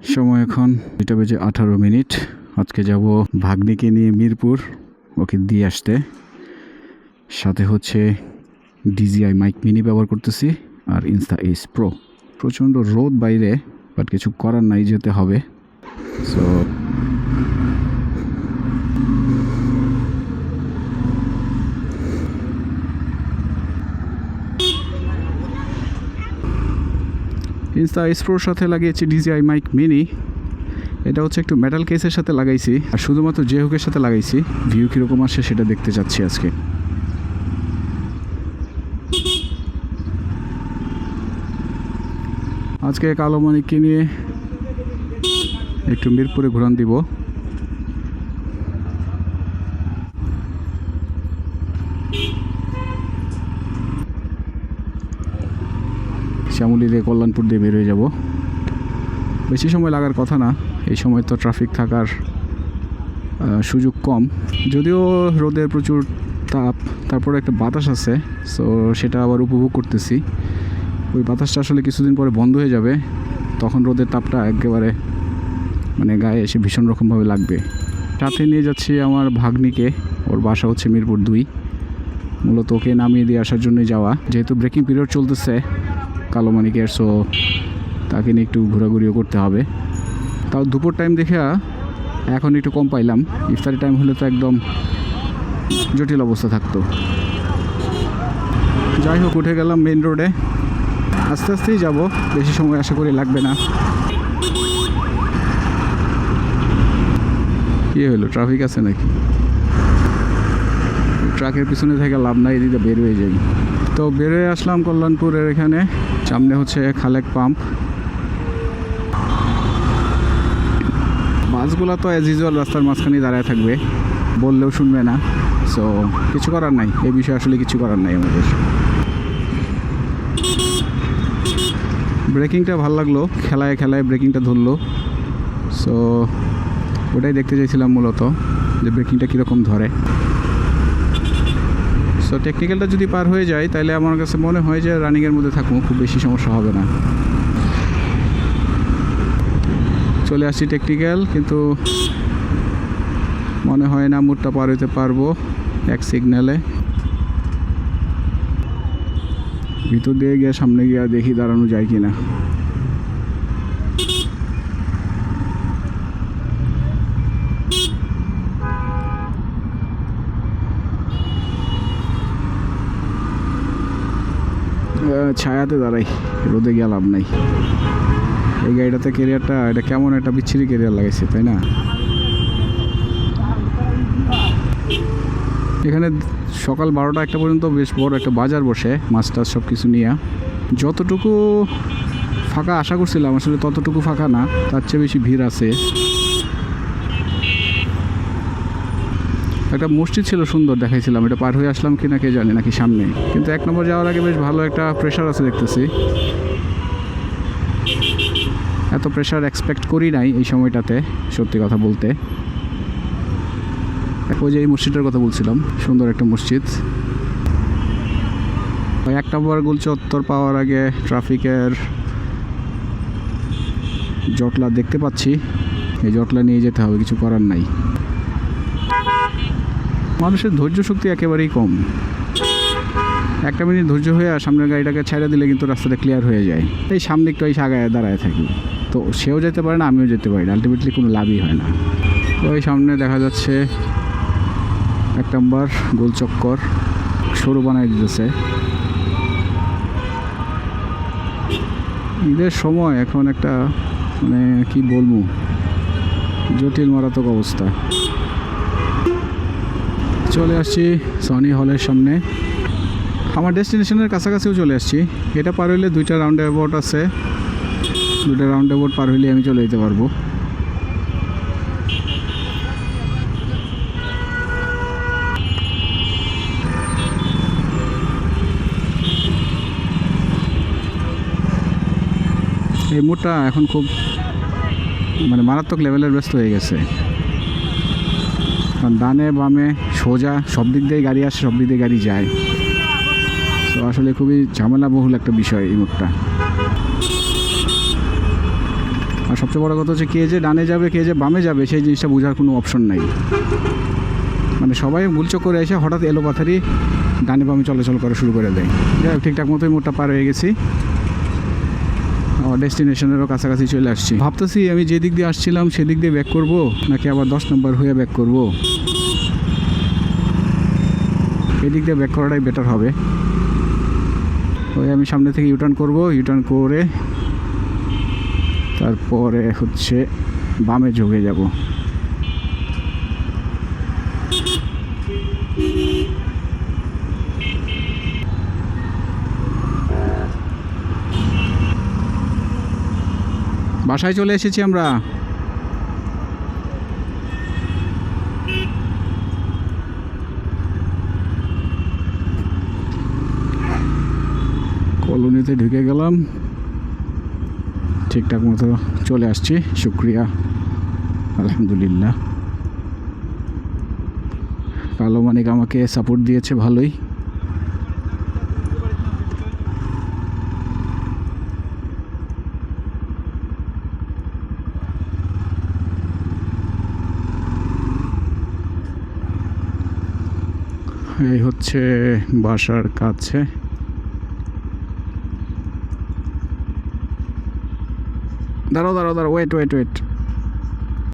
সময় এখন দুটা বেজে আঠারো মিনিট। আজকে যাব ভাগ্নিকে নিয়ে মিরপুর, ওকে দিয়ে আসতে। সাথে হচ্ছে ডিজিআই মাইক মিনি ব্যবহার করতেছি আর ইনস্টা এস প্রো। প্রচণ্ড রোদ বাইরে, বাট কিছু করার নাই, যেতে হবে। সো ইনস্টা এস প্রোর সাথে লাগিয়েছি ডিজিআই মাইক মিনি এটা হচ্ছে একটু মেটাল কেসের সাথে লাগাইছি। আর শুধুমাত্র যে হুকের সাথে লাগাইছি। ভিউ কীরকম আসে সেটা দেখতে চাচ্ছি আজকে। আজকে কালো মানিককে নিয়ে একটু মিরপুরে ঘুরান দিব। শ্যামলী দিয়ে কল্যাণপুর দিয়ে বের হয়ে যাব। বেশি সময় লাগার কথা না, এই সময় তো ট্রাফিক থাকার সুযোগ কম। যদিও রোদের প্রচুর তাপ, তারপরে একটা বাতাস আছে সো সেটা আবার উপভোগ করতেছি। ওই বাতাসটা আসলে কিছুদিন পরে বন্ধ হয়ে যাবে, তখন রোদের তাপটা একেবারে মানে গায়ে এসে ভীষণ রকমভাবে লাগবে। সাথে নিয়ে যাচ্ছি আমার ভাগ্নিকে, ওর বাসা হচ্ছে মিরপুর দুই। মূলত ওকে নামিয়ে দিয়ে আসার জন্যই যাওয়া। যেহেতু ব্রেকিং পিরিয়ড চলতেছে কালো মানিকের সো তাকে নিয়ে একটু ঘোরাঘুরিও করতে হবে। তাও দুপুর টাইম দেখে এখন একটু কম পাইলাম। ইফতারি টাইম হলে তো একদম জটিল অবস্থা থাকতো। যাই হোক, উঠে গেলাম মেন রোডে আস্তে আস্তেই যাব, বেশি সময় আশা করি লাগবে না। কি হলো ট্রাফিক আছে নাকি? ট্রাকের পিছনে থেকে লাভ নাই, এদিকে বের হয়ে যাই। তো বের হয়ে আসলাম কল্যাণপুরের এখানে, সামনে হচ্ছে খালেক পাম্প। বাসগুলো তো অ্যাজ ইউজুয়াল রাস্তার মাঝখানেই দাঁড়ায় থাকবে, বললেও শুনবে না। সো কিছু করার নাই, এই বিষয়ে আসলে কিছু করার নাই আমাদের। ব্রেকিংটা ভালো লাগল, খেলায় খেলায় ব্রেকিংটা ধরলো। সো ওটাই দেখতে চাইছিলাম মূলত, যে ব্রেকিংটা কীরকম ধরে। সো টেকনিক্যালটা যদি পার হয়ে যায়, তাহলে আমার কাছে মনে হয় যে রানিংয়ের মধ্যে থাকব, খুব বেশি সমস্যা হবে না। চলে আসছি টেকনিক্যাল কিন্তু মনে হয় না মুডটা পার হইতে পারব এক সিগন্যালে ভিতর দিয়ে গিয়ে সামনে গিয়ে দেখি দাঁড়ানো যায় কি না ছায়াতে দাঁড়াই, রোদে গিয়ে লাভ নাই। এই গাড়িটাতে কেরিয়ারটা এটা কেমন একটা বিচ্ছিরি কেরিয়ার লাগাইছে, তাই না? এখানে সকাল বারোটা একটা পর্যন্ত বেশ বড় একটা বাজার বসে, মাছ টাছ সব কিছু নিয়ে। যতটুকু ফাঁকা আশা করছিলাম, আসলে ততটুকু ফাঁকা না, তার চেয়ে বেশি ভিড় আছে। একটা মসজিদ ছিল সুন্দর দেখাইছিলাম, এটা পার হয়ে আসলাম কিনা কে জানে, নাকি সামনে কিন্তু এক নম্বর যাওয়ার আগে বেশ ভালো একটা প্রেশার আছে দেখতেছি। এত প্রেশার এক্সপেক্ট করি নাই এই সময়টাতে, সত্যি কথা বলতে। ওই যে এই মসজিদটার কথা বলছিলাম, সুন্দর একটা মসজিদ। এক নম্বর গুল চত্বর পাওয়ার আগে ট্রাফিকের জটলা দেখতে পাচ্ছি। এই জটলা নিয়ে যেতে হবে, কিছু করার নাই। মানুষের ধৈর্য শক্তি একেবারেই কম। একটা মিনিট ধৈর্য হয়ে আর সামনের গাড়িটাকে ছেড়ে দিলে কিন্তু রাস্তাটা ক্লিয়ার হয়ে যায়। এই সামনে একটু এই আগায় দাঁড়ায় থাকি। তো সেও যেতে পারে না, আমিও যেতে পারি না। আলটিমেটলি কোনো লাভই হয় না। ওই সামনে দেখা যাচ্ছে এক নম্বর গোলচক্কর সরু বানাই দিতেছে। ঈদের সময় এখন একটা মানে কি বলব, জটিল, মারাত্মক অবস্থা। চলে আসছি সনি হলের সামনে। আমার ডেস্টিনেশনের কাছাকাছিও চলে আসছি। এটা পার হইলে দুইটা রাউন্ড অ্যাবাউট আছে। দুইটা রাউন্ড অ্যাবাউট পার হইলে আমি চলে যেতে পারব। এই মোড়টা এখন খুব মানে মারাত্মক লেভেলের ব্যস্ত হয়ে গেছে। কারণ ডানে বামে সোজা সব দিক দিয়ে গাড়ি আসে সব দিক দিয়ে গাড়ি যায়। তো আসলে খুবই ঝামেলাবহুল একটা বিষয় এই মোড়টা আর সবচেয়ে বড় কথা হচ্ছে কে যে ডানে যাবে কে যে বামে যাবে সেই জিনিসটা বোঝার কোনো অপশন নাই। মানে সবাই ভুলচক করে এসে হঠাৎ এলো পাথারি ডানে বামে চলাচল করা শুরু করে দেয়। যাই হোক, ঠিকঠাক মতোই মোড়টা পার হয়ে গেছি। ডেস্টিনেশনেরও কাছাকাছি চলে আসছি। ভাবতেছি আমি যে দিক দিয়ে আসছিলাম সেদিক দিয়ে ব্যাক করব নাকি আবার দশ নম্বর হয়ে ব্যাক করব? এদিক দিয়ে ব্যাক করাটাই বেটার হবে। ওই আমি সামনে থেকে ইউটার্ন করব ইউটার্ন করে তারপরে হচ্ছে বামে ঝুঁকে যাব। বাসায় চলে এসেছি আমরা। কলোনিতে ঢুকে গেলাম। ঠিকঠাক মতো চলে আসছি। শুক্রিয়া। আলহামদুলিল্লাহ। কালো মানিক আমাকে সাপোর্ট দিয়েছে ভালোই। এই হচ্ছে বাসার কাছে। দাঁড়াও দাঁড়াও দাঁড়াও ওয়েট ওয়েট ওয়েট